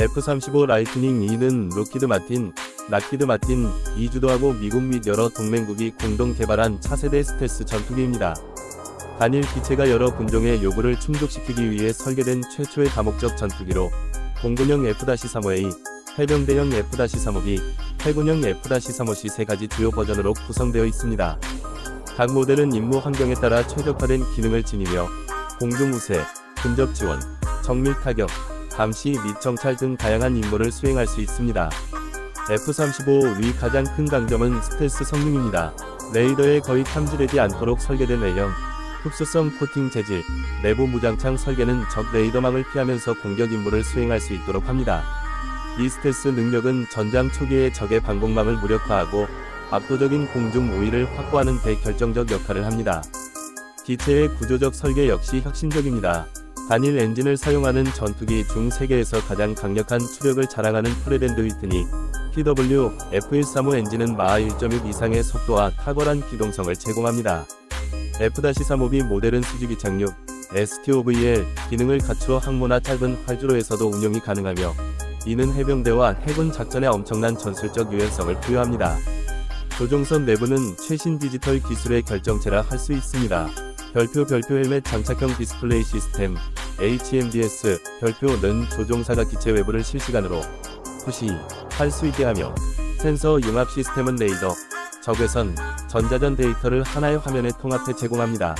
F-35 라이트닝 2는 로키드 마틴, 락키드 마틴, 이주도하고 미국 및 여러 동맹국이 공동 개발한 차세대 스텔스 전투기입니다. 단일 기체가 여러 군종의 요구를 충족시키기 위해 설계된 최초의 다목적 전투기로 공군형 F-35A, 해병대형 F-35B, 해군형 F-35C 세 가지 주요 버전으로 구성되어 있습니다. 각 모델은 임무 환경에 따라 최적화된 기능을 지니며 공중 우세, 근접 지원, 정밀 타격, 감시 및 정찰 등 다양한 임무를 수행할 수 있습니다. F-35위 가장 큰 강점은 스텔스 성능입니다. 레이더에 거의 탐지되지 않도록 설계된 외형, 흡수성 코팅 재질, 내부 무장창 설계는 적 레이더망을 피하면서 공격 임무를 수행할 수 있도록 합니다. 이 스텔스 능력은 전장 초기에 적의 방공망을 무력화하고 압도적인 공중 우위를 확보하는 데 결정적 역할을 합니다. 기체의 구조적 설계 역시 혁신적입니다. 단일 엔진을 사용하는 전투기 중 세계에서 가장 강력한 추력을 자랑하는 프레덴드 휘트니 PW F135 엔진은 마하 1.6 이상의 속도와 탁월한 기동성을 제공합니다. F-35B 모델은 수직이 착륙, STOVL 기능을 갖추어 항모나 짧은 활주로에서도 운용이 가능하며 이는 해병대와 해군 작전에 엄청난 전술적 유연성을 부여합니다. 조종선 내부는 최신 디지털 기술의 결정체라 할 수 있습니다. 별표 별표 헬멧 장착형 디스플레이 시스템 HMDS 별표는 조종사가 기체 외부를 실시간으로 푸시할 수 있게 하며 센서 융합 시스템은 레이더, 적외선, 전자전 데이터를 하나의 화면에 통합해 제공합니다.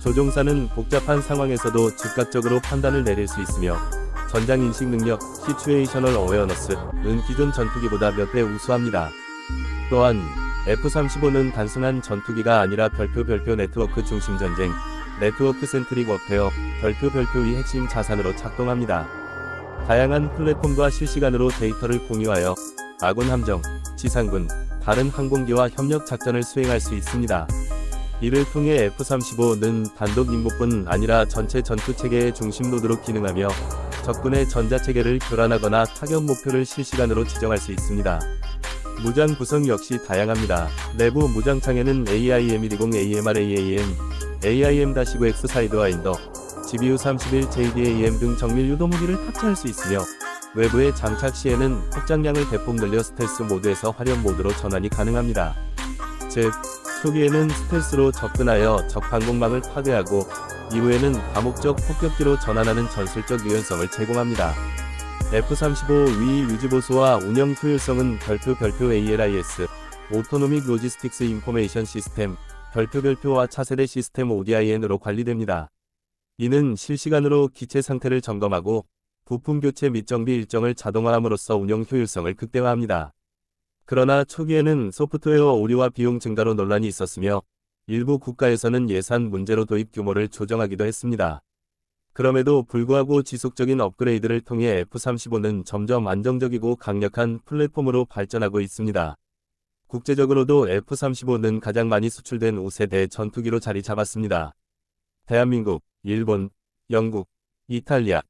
조종사는 복잡한 상황에서도 즉각적으로 판단을 내릴 수 있으며 전장 인식 능력, 시츄에이셔널 어웨어너스는 기존 전투기보다 몇 배 우수합니다. 또한 F-35는 단순한 전투기가 아니라 별표 별표 네트워크 중심 전쟁, 네트워크 센트릭 워페어, 별표 별표의 핵심 자산으로 작동합니다. 다양한 플랫폼과 실시간으로 데이터를 공유하여 아군 함정, 지상군, 다른 항공기와 협력 작전을 수행할 수 있습니다. 이를 통해 F-35는 단독 임무뿐 아니라 전체 전투 체계의 중심 노드로 기능하며 적군의 전자 체계를 교란하거나 타격 목표를 실시간으로 지정할 수 있습니다. 무장 구성 역시 다양합니다. 내부 무장창에는 AIM-120 AMR-AAM, AIM-9X 사이드 와인더, GBU-31 JDAM 등 정밀 유도 무기를 탑재할 수 있으며 외부의 장착 시에는 확장량을 대폭 늘려 스텔스 모드에서 활용 모드로 전환이 가능합니다. 즉, 초기에는 스텔스로 접근하여 적 방공망을 파괴하고 이후에는 다목적 폭격기로 전환하는 전술적 유연성을 제공합니다. F-35 위 유지 보수와 운영 효율성은 별표 별표 ALIS, 오토노믹 로지스틱스 인포메이션 시스템, 별표 별표와 차세대 시스템 ODIN으로 관리됩니다. 이는 실시간으로 기체 상태를 점검하고 부품 교체 및 정비 일정을 자동화함으로써 운영 효율성을 극대화합니다. 그러나 초기에는 소프트웨어 오류와 비용 증가로 논란이 있었으며 일부 국가에서는 예산 문제로 도입 규모를 조정하기도 했습니다. 그럼에도 불구하고 지속적인 업그레이드를 통해 F-35는 점점 안정적이고 강력한 플랫폼으로 발전하고 있습니다. 국제적으로도 F-35는 가장 많이 수출된 5세대 전투기로 자리 잡았습니다. 대한민국, 일본, 영국, 이탈리아,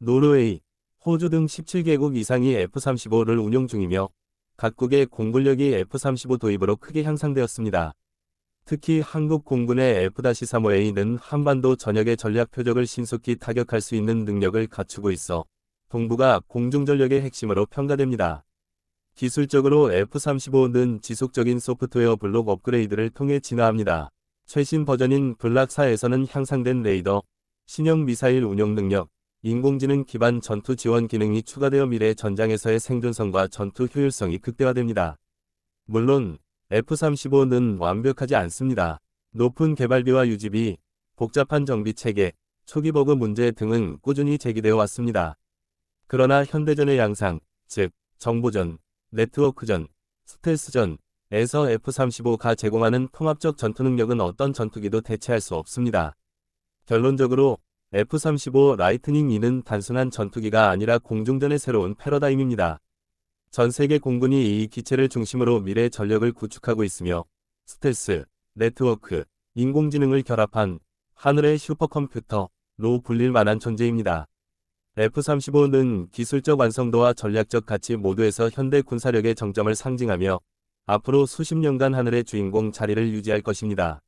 노르웨이, 호주 등 17개국 이상이 F-35를 운용 중이며 각국의 공군력이 F-35 도입으로 크게 향상되었습니다. 특히 한국 공군의 F-35A는 한반도 전역의 전략 표적을 신속히 타격할 수 있는 능력을 갖추고 있어 동부가 공중전력의 핵심으로 평가됩니다. 기술적으로 F-35는 지속적인 소프트웨어 블록 업그레이드를 통해 진화합니다. 최신 버전인 블락4에서는 향상된 레이더, 신형 미사일 운용 능력, 인공지능 기반 전투 지원 기능이 추가되어 미래 전장에서의 생존성과 전투 효율성이 극대화됩니다. 물론 F-35는 완벽하지 않습니다. 높은 개발비와 유지비, 복잡한 정비 체계, 초기 버그 문제 등은 꾸준히 제기되어 왔습니다. 그러나 현대전의 양상, 즉 정보전, 네트워크전, 스텔스전에서 F-35가 제공하는 통합적 전투 능력은 어떤 전투기도 대체할 수 없습니다. 결론적으로 F-35 라이트닝 2는 단순한 전투기가 아니라 공중전의 새로운 패러다임입니다. 전 세계 공군이 이 기체를 중심으로 미래 전력을 구축하고 있으며 스텔스, 네트워크, 인공지능을 결합한 하늘의 슈퍼컴퓨터로 불릴 만한 존재입니다. F-35는 기술적 완성도와 전략적 가치 모두에서 현대 군사력의 정점을 상징하며 앞으로 수십 년간 하늘의 주인공 자리를 유지할 것입니다.